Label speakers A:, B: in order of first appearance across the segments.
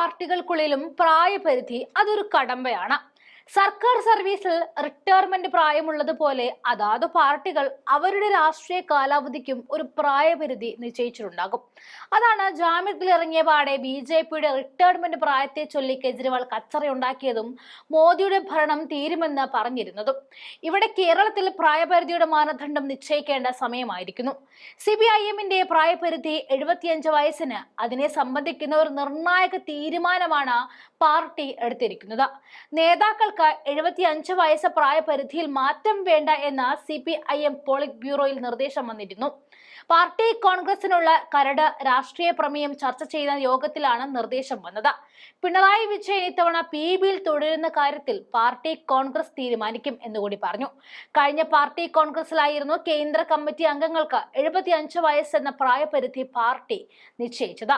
A: പാർട്ടികൾക്കുള്ളിലും പ്രായപരിധി അതൊരു കടമ്പയാണ്. സർക്കാർ സർവീസിൽ റിട്ടയർമെന്റ് പ്രായമുള്ളതുപോലെ അതാത് പാർട്ടികൾ അവരുടെ രാഷ്ട്രീയ കാലാവധിക്കും ഒരു പ്രായപരിധി നിശ്ചയിച്ചിട്ടുണ്ടാകും. അതാണ് ജാമ്യത്തിൽ ഇറങ്ങിയ പാടെ ബി ജെ പിയുടെ റിട്ടയർമെന്റ് പ്രായത്തെ ചൊല്ലി കെജ്രിവാൾ കച്ചറയുണ്ടാക്കിയതും മോദിയുടെ ഭരണം തീരുമെന്ന് പറഞ്ഞിരുന്നതും. ഇവിടെ കേരളത്തിൽ പ്രായപരിധിയുടെ മാനദണ്ഡം നിശ്ചയിക്കേണ്ട സമയമായിരിക്കുന്നു. സി ബി ഐ എമ്മിന്റെ പ്രായപരിധി എഴുപത്തിയഞ്ച് വയസ്സിന് അതിനെ സംബന്ധിക്കുന്ന ഒരു നിർണായക തീരുമാനമാണ് പാർട്ടി എടുത്തിരിക്കുന്നത്. നേതാക്കൾക്ക് എഴുപത്തി അഞ്ച് വയസ്സ് പ്രായപരിധിയിൽ മാറ്റം വേണ്ട എന്ന C P I M polit ബ്യൂറോയിൽ നിർദ്ദേശം വന്നിരുന്നു. പാർട്ടി കോൺഗ്രസിനുള്ള കരട് രാഷ്ട്രീയ പ്രമേയം ചർച്ച ചെയ്ത യോഗത്തിലാണ് നിർദ്ദേശം വന്നത്. പിണറായി വിജയൻ ഇത്തവണ പി ബിയിൽ തുടരുന്ന കാര്യത്തിൽ പാർട്ടി കോൺഗ്രസ് തീരുമാനിക്കും എന്നുകൂടി പറഞ്ഞു. കഴിഞ്ഞ പാർട്ടി കോൺഗ്രസിലായിരുന്നു കേന്ദ്ര കമ്മിറ്റി അംഗങ്ങൾക്ക് എഴുപത്തി അഞ്ച് വയസ്സ് എന്ന പ്രായപരിധി പാർട്ടി നിശ്ചയിച്ചത്.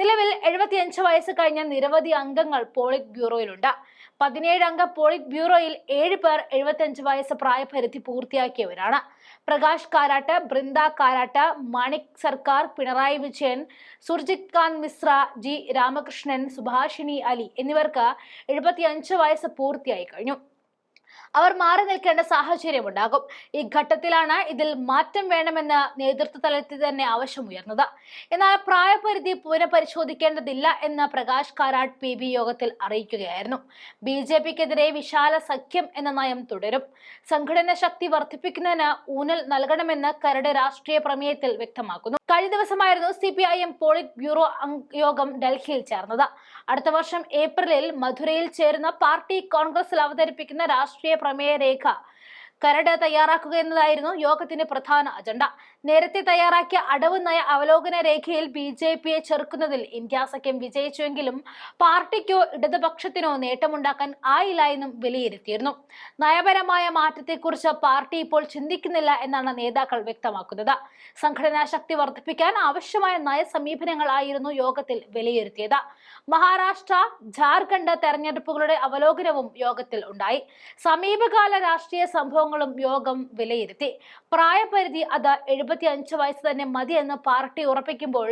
A: നിലവിൽ എഴുപത്തിയഞ്ച് വയസ്സ് കഴിഞ്ഞ നിരവധി അംഗങ്ങൾ പോളിറ്റ് ബ്യൂറോയിലുണ്ട്. പതിനേഴ് അംഗ പോളിറ്റ് ബ്യൂറോയിൽ ഏഴ് പേർ എഴുപത്തിയഞ്ച് വയസ്സ് പ്രായപരിധി പൂർത്തിയാക്കിയവരാണ്. പ്രകാശ് കാരാട്ട് ബൃന്ദ കാരാട്ട് മാണിക് സർക്കാർ പിണറായി വിജയൻ സുർജിത് ഖാൻ മിശ്ര ജി രാമകൃഷ്ണൻ സുഭാഷിണി അലി എന്നിവർക്ക് എഴുപത്തിയഞ്ച് വയസ്സ് പൂർത്തിയായി കഴിഞ്ഞു. അവർ മാറി നിൽക്കേണ്ട സാഹചര്യം ഉണ്ടാകും ഈ ഘട്ടത്തിലാണ് ഇതിൽ മാറ്റം വേണമെന്ന് നേതൃത്വ തലത്തിൽ തന്നെ ആവശ്യമുയർന്നത് എന്നാൽ പ്രായപരിധി പുനഃപരിശോധിക്കേണ്ടതില്ല എന്ന് പ്രകാശ് കാരാട്ട് പി ബി യോഗത്തിൽ അറിയിക്കുകയായിരുന്നു. ബി ജെ പിക്കെതിരെ വിശാല സഖ്യം എന്ന നയം തുടരും. സംഘടന ശക്തി വർദ്ധിപ്പിക്കുന്നതിന് ഊന്നൽ നൽകണമെന്ന് കരട് രാഷ്ട്രീയ പ്രമേയത്തിൽ വ്യക്തമാക്കുന്നു. കഴിഞ്ഞ ദിവസമായിരുന്നു C P I M politburo യോഗം ഡൽഹിയിൽ ചേർന്നത്. അടുത്ത വർഷം ഏപ്രിലിൽ മധുരയിൽ ചേരുന്ന പാർട്ടി കോൺഗ്രസിൽ അവതരിപ്പിക്കുന്ന രാഷ്ട്രീയ പ്രമേയ രേഖ കരട് തയ്യാറാക്കുക എന്നതായിരുന്നു യോഗത്തിന്റെ പ്രധാന അജണ്ട. നേരത്തെ തയ്യാറാക്കിയ അടവ് നയ അവലോകന രേഖയിൽ ബി ജെ പിയെ ചെറുക്കുന്നതിൽ ഇന്ത്യ സഖ്യം വിജയിച്ചുവെങ്കിലും പാർട്ടിക്കോ ഇടതുപക്ഷത്തിനോ നേട്ടമുണ്ടാക്കാൻ ആയില്ല എന്നും വിലയിരുത്തിയിരുന്നു. നയപരമായ മാറ്റത്തെക്കുറിച്ച് പാർട്ടി ഇപ്പോൾ ചിന്തിക്കുന്നില്ല എന്നാണ് നേതാക്കൾ വ്യക്തമാക്കുന്നത്. സംഘടനാ ശക്തി വർദ്ധിപ്പിക്കാൻ ആവശ്യമായ നയസമീപനങ്ങളായിരുന്നു യോഗത്തിൽ വിലയിരുത്തിയത്. മഹാരാഷ്ട്ര ജാർഖണ്ഡ് തെരഞ്ഞെടുപ്പുകളുടെ അവലോകനവും യോഗത്തിൽ ഉണ്ടായി. സമീപകാല രാഷ്ട്രീയ സംഭവങ്ങളും യോഗം വിലയിരുത്തി. പ്രായപരിധി അത് എഴുപത്തി അഞ്ച് വയസ്സ് തന്നെ മതിയെന്ന് പാർട്ടി ഉറപ്പിക്കുമ്പോൾ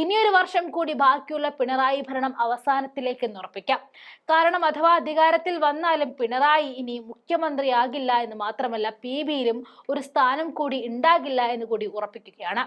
A: ഇനിയൊരു വർഷം കൂടി ബാക്കിയുള്ള പിണറായി ഭരണം അവസാനത്തിലേക്ക് ഉറപ്പിക്കാം. കാരണം അഥവാ അധികാരത്തിൽ വന്നാലും പിണറായി ഇനി മുഖ്യമന്ത്രിയാകില്ല എന്ന് മാത്രമല്ല പി ബിയിലും ഒരു സ്ഥാനം കൂടി ഉണ്ടാകില്ല എന്ന് കൂടി ഉറപ്പിക്കുകയാണ്.